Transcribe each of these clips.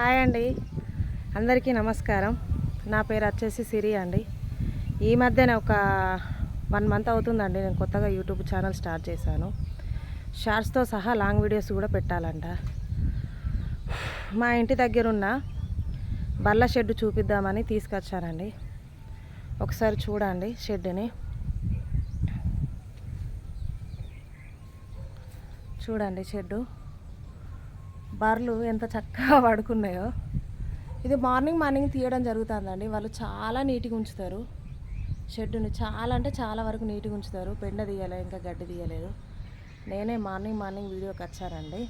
Hi అండి. అందరికీ నమస్కారం. నా పేరు వచ్చేసి సిరి అండి. ఈ మధ్యన ఒక వన్ మంత్ అవుతుందండి. నేను కొత్తగా యూట్యూబ్ ఛానల్ స్టార్ట్ చేశాను. షార్ట్స్తో సహా లాంగ్ వీడియోస్ కూడా పెట్టాలంట. మా ఇంటి దగ్గర ఉన్న బల్ల షెడ్ చూపిద్దామని తీసుకొచ్చానండి. ఒకసారి చూడండి షెడ్ని చూడండి షెడ్డు. బర్రెలు ఎంత చక్కగా పడుకున్నాయో. ఇది మార్నింగ్ మార్నింగ్ తీయడం జరుగుతుందండి. వాళ్ళు చాలా నీట్గా ఉంచుతారు. షెడ్డుని చాలా అంటే చాలా వరకు నీట్గా ఉంచుతారు. పెండ తీయలేదు ఇంకా గడ్డి తీయలేదు. నేనే మార్నింగ్ మార్నింగ్ వీడియోకి వచ్చానండి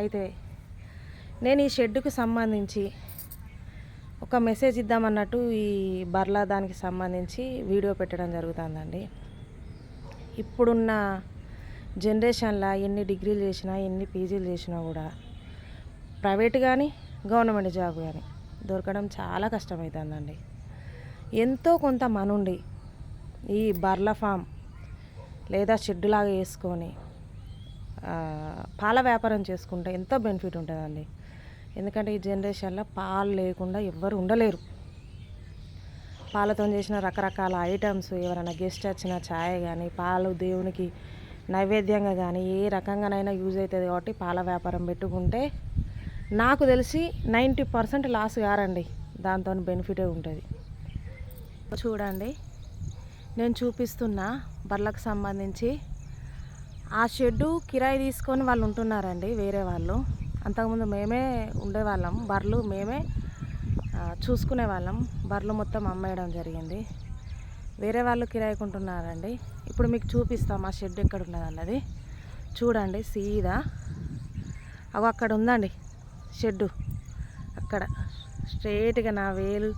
అయితే నేను ఈ షెడ్డుకు సంబంధించి ఒక మెసేజ్ ఇద్దామన్నట్టు ఈ బర్లా దానికి సంబంధించి వీడియో పెట్టడం జరుగుతుందండి. ఇప్పుడున్న జనరేషన్లో ఎన్ని డిగ్రీలు చేసినా ఎన్ని పీజీలు చేసినా కూడా ప్రైవేట్ కానీ గవర్నమెంట్ జాబ్ కానీ దొరకడం చాలా కష్టమవుతుందండి ఎంతో కొంత మనుండి ఈ బర్ల ఫామ్ లేదా షెడ్లాగా వేసుకొని పాల వ్యాపారం చేసుకుంటే ఎంతో బెనిఫిట్ ఉంటుందండి. ఎందుకంటే ఈ జనరేషన్లో పాలు లేకుండా ఎవ్వరు ఉండలేరు. పాలతో చేసిన రకరకాల ఐటమ్స్ ఎవరైనా గెస్ట్ వచ్చిన ఛాయ్ కానీ పాలు దేవునికి నైవేద్యంగా కానీ ఏ రకంగానైనా యూజ్ అవుతుంది కాబట్టి పాల వ్యాపారం పెట్టుకుంటే నాకు తెలిసి నైంటీ పర్సెంట్ లాస్ కారండి దాంతో బెనిఫిటే ఉంటుంది. చూడండి. నేను చూపిస్తున్న బర్లకు సంబంధించి ఆ షెడ్డు కిరాయి తీసుకొని వాళ్ళు ఉంటున్నారండి వేరే వాళ్ళు. అంతకుముందు మేమే ఉండేవాళ్ళం. బర్రెలు మేమే చూసుకునే వాళ్ళం బర్రెలు మొత్తం అమ్మేయడం జరిగింది. వేరే వాళ్ళు కిరాయికుంటున్నారండి. ఇప్పుడు మీకు చూపిస్తాం ఆ షెడ్ ఎక్కడ ఉన్నది అన్నది చూడండి సీదా. అవి అక్కడ ఉందండి షెడ్డు. అక్కడ. స్ట్రేట్గా నా వేలు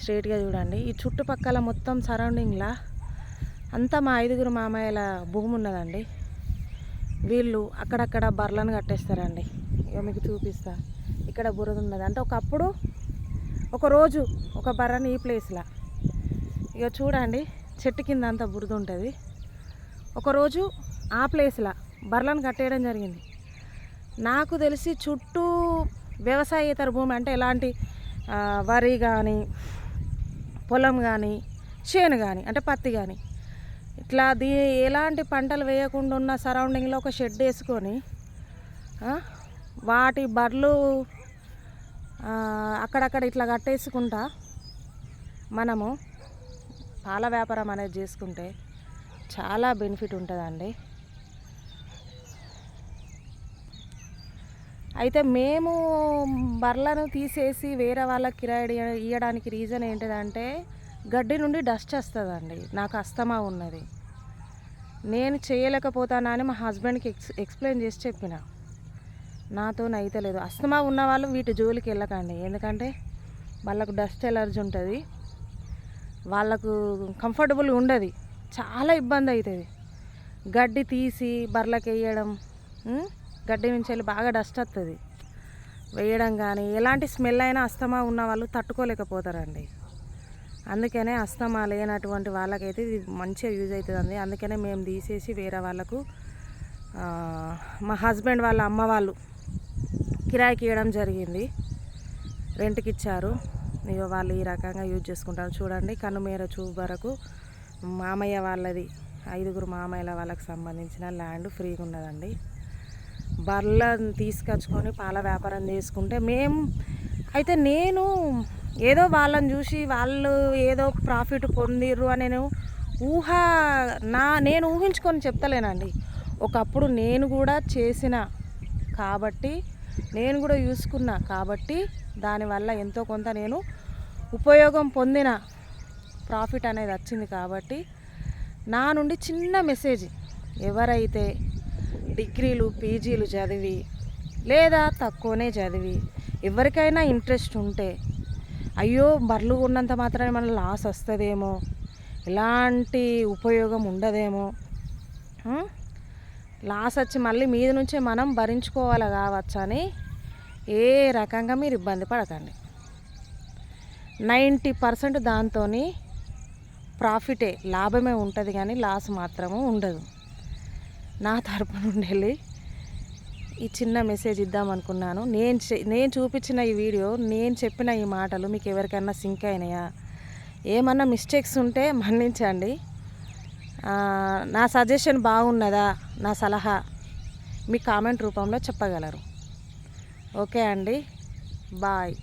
స్ట్రేట్గా చూడండి. ఈ చుట్టుపక్కల మొత్తం సరౌండింగ్లా అంతా మా ఐదుగురు మామయ్యల భూమి ఉన్నదండి. వీళ్ళు అక్కడక్కడ బర్లను కట్టేస్తారండి. ఇక మీకు చూపిస్తా. ఇక్కడ బురద ఉన్నది. అంటే ఒకప్పుడు ఒక రోజు ఒక బర్రని ఈ ప్లేస్లో. ఇక చూడండి చెట్టు కింద అంతా బురద ఉంటుంది. ఒకరోజు ఆ ప్లేస్లో బర్లను కట్టేయడం జరిగింది. నాకు తెలిసి చుట్టూ వ్యవసాయేతర భూమి అంటే ఎలాంటి వరి కానీ పొలం కానీ చేను కానీ అంటే పత్తి కానీ ఇట్లా దీ ఎలాంటి పంటలు వేయకుండా ఉన్న సరౌండింగ్లో ఒక షెడ్ వేసుకొని వాటి బర్రెలు అక్కడక్కడ ఇట్లా కట్టేసుకుంటా మనము పాల వ్యాపారం అనేది చేసుకుంటే చాలా బెనిఫిట్ ఉంటుందండి. అయితే మేము బర్లను తీసేసి వేరే వాళ్ళకి కిరాయి ఇవ్వడానికి రీజన్ ఏంటిదంటే గడ్డి నుండి డస్ట్ వస్తుందండి. నాకు అస్తమా ఉన్నది. నేను చేయలేకపోతానా అని మా హస్బెండ్కి ఎక్స్ ఎక్స్ప్లెయిన్ చేసి చెప్పిన. నాతో అయితే లేదు. అస్తమా ఉన్న వాళ్ళు వీటి జోలికి వెళ్ళకండి. ఎందుకంటే వాళ్ళకు డస్ట్ ఎలర్జీ ఉంటుంది. వాళ్ళకు కంఫర్టబుల్ ఉండదు. చాలా ఇబ్బంది అవుతుంది గడ్డి తీసి బర్రెలకు వేయడం గడ్డి నుంచి వెళ్ళి బాగా డస్ట్ వస్తుంది వేయడం కానీ ఎలాంటి స్మెల్ అయినా అస్తమా ఉన్న వాళ్ళు తట్టుకోలేకపోతారండి. అందుకనే అస్తమా లేనటువంటి వాళ్ళకైతే ఇది మంచిగా యూజ్ అవుతుందండి అందుకనే మేము తీసేసి వేరే వాళ్ళకు మా హస్బెండ్ వాళ్ళ అమ్మ వాళ్ళు కిరాయికి ఇవ్వడం జరిగింది. రెంట్కి ఇచ్చారు. ఇక వాళ్ళు ఈ రకంగా యూజ్ చేసుకుంటారు. చూడండి కనుమేర చూపు వరకు మామయ్య వాళ్ళది. ఐదుగురు మామయ్యల వాళ్ళకి సంబంధించిన ల్యాండ్ ఫ్రీగా ఉన్నదండి. బర్రెలను తీసుకొచ్చుకొని పాల వ్యాపారం చేసుకుంటే మేము అయితే నేను ఏదో వాళ్ళని చూసి వాళ్ళు ఏదో ప్రాఫిట్ పొందిర్రు అని నేను ఊహ నా నేను ఊహించుకొని చెప్తలేనండి. ఒకప్పుడు నేను కూడా చేసిన కాబట్టి నేను కూడా చూసుకున్నా కాబట్టి దానివల్ల ఎంతో కొంత నేను ఉపయోగం పొందిన ప్రాఫిట్ అనేది వచ్చింది కాబట్టి నా నుండి చిన్న మెసేజ్ ఎవరైతే డిగ్రీలు పీజీలు చదివి లేదా తక్కువనే చదివి ఎవరికైనా ఇంట్రెస్ట్ ఉంటే అయ్యో బర్లు ఉన్నంత మాత్రమే మన లాస్ వస్తుందేమో ఎలాంటి ఉపయోగం ఉండదేమో లాస్ వచ్చి మళ్ళీ మీద నుంచే మనం భరించుకోవాలి కావచ్చని ఏ రకంగా మీరు ఇబ్బంది పడకండి. నైంటీ పర్సెంట్ దాంతో ప్రాఫిటే లాభమే ఉంటుంది కానీ లాస్ మాత్రము ఉండదు. నా తరపు నుండి వెళ్ళి ఈ చిన్న మెసేజ్ ఇద్దాం అనుకున్నాను. నేను చే- నేను చూపించిన ఈ వీడియో నేను చెప్పిన ఈ మాటలు మీకు ఎవరికైనా సింక్ అయినాయా? ఏమన్నా మిస్టేక్స్ ఉంటే మన్నించండి. నా సజెషన్ బాగున్నదా? నా సలహా? మీ కామెంట్ రూపంలో చెప్పగలరు. ఓకే అండి. బాయ్.